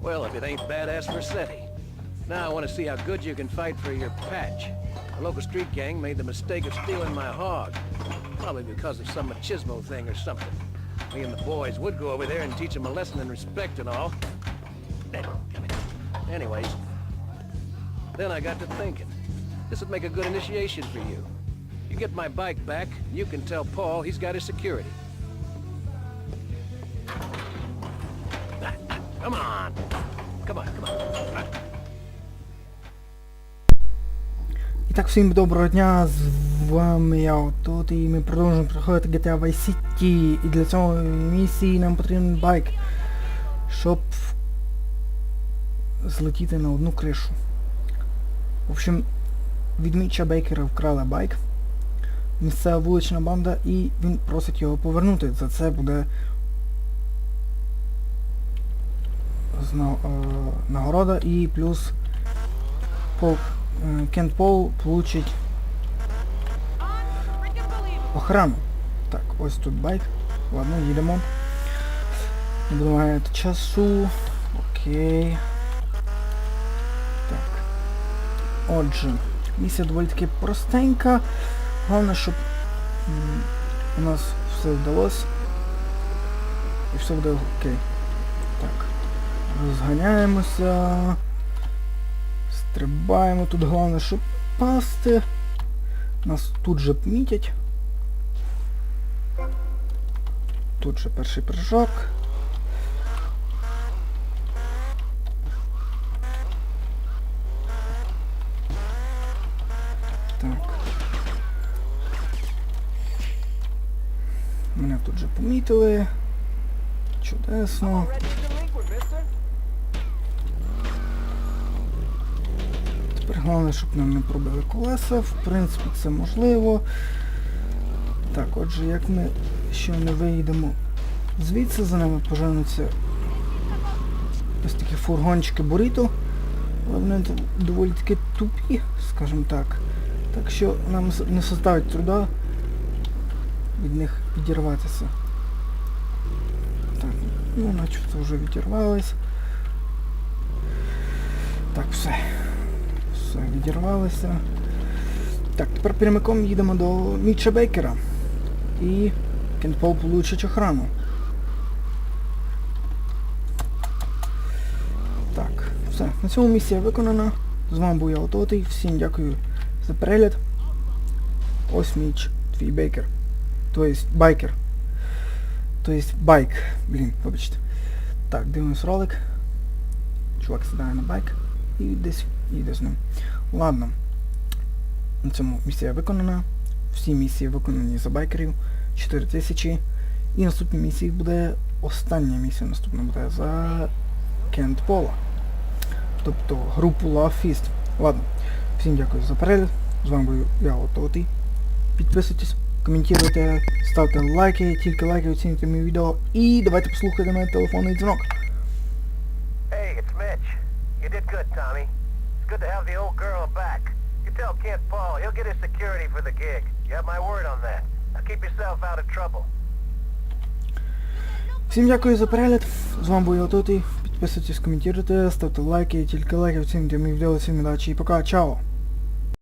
Well, if it ain't badass Versetti. Now I want to see how good you can fight for your patch. A local street gang made the mistake of stealing my hog. Probably because of some machismo thing or something. Me and the boys would go over there and teach them a lesson in respect and all. Anyways, then I got to thinking. This would make a good initiation for you. You get my bike back, you can tell Paul he's got his security. Come on. Come on, come on. І так, всім доброго дня, з вами я отут, і ми продовжуємо проходити GTA Vice City. І для цього місії нам потрібен байк, щоб злетіти на одну кришу. В общем, від Бейкера вкрали байк. Місцева вулична банда і він просить його повернути. За це буде нагорода і плюс по Е, Кент Пол получить охрану. Так, ось тут байк. Ладно, їдемо. Не гаяти часу. Окей. Так. Отже, місія доволі таки простенька. Головне, щоб у нас все вдалося. І все буде окей. Так. Розганяємося. Стрибаємо. Тут головне, щоб пасти. Нас тут же помітять. Тут же перший прыжок. Так. Мене тут же помітили. Чудесно. Тепер головне, щоб нам не пробили колеса. В принципі, це можливо. Так, отже, як ми ще не виїдемо звідси, за нами поженуться ось такі фургончики буріто. Але вони доволі таки тупі, скажімо так. Так що нам не составить труда від них відірватися. Так, ну начебто вже відірвались. Так, все. Все, відірвалися. Так, тепер прямиком їдемо до Мітча Бейкера. І Кентпол получить охрану. Так, все. На цьому місія виконана. З вами був я Ототий. Всім дякую за перегляд. Ось Міч, твій бейкер. Тобто байкер. Тобто байк. Блін, вибачте. Так, дивимось ролик. Чувак сідає на байк і десь їде з ним. Ладно. На цьому місія виконана. Всі місії виконані за байкерів. 4000. І наступні місії буде остання місія наступна буде за Кент Пола. Тобто групу Fist. Ладно. Всім дякую за перегляд. З вами був я Ототий. Підписуйтесь, коментуйте, ставте лайки, тільки лайки оцінюйте мої відео. І давайте послухайте мене телефонний дзвінок. Hey, it's Mitch. You did good, Tommy. It's good to have the old girl back. You tell Kent Paul he'll get his security for the gig. You have my word on that. Now keep yourself out of trouble. Всім дякую за перегляд. З вами був я Підписуйтесь, коментуйте, ставте лайки, тільки лайки оцінюйте мої відео. Всім удачі і пока. Чао!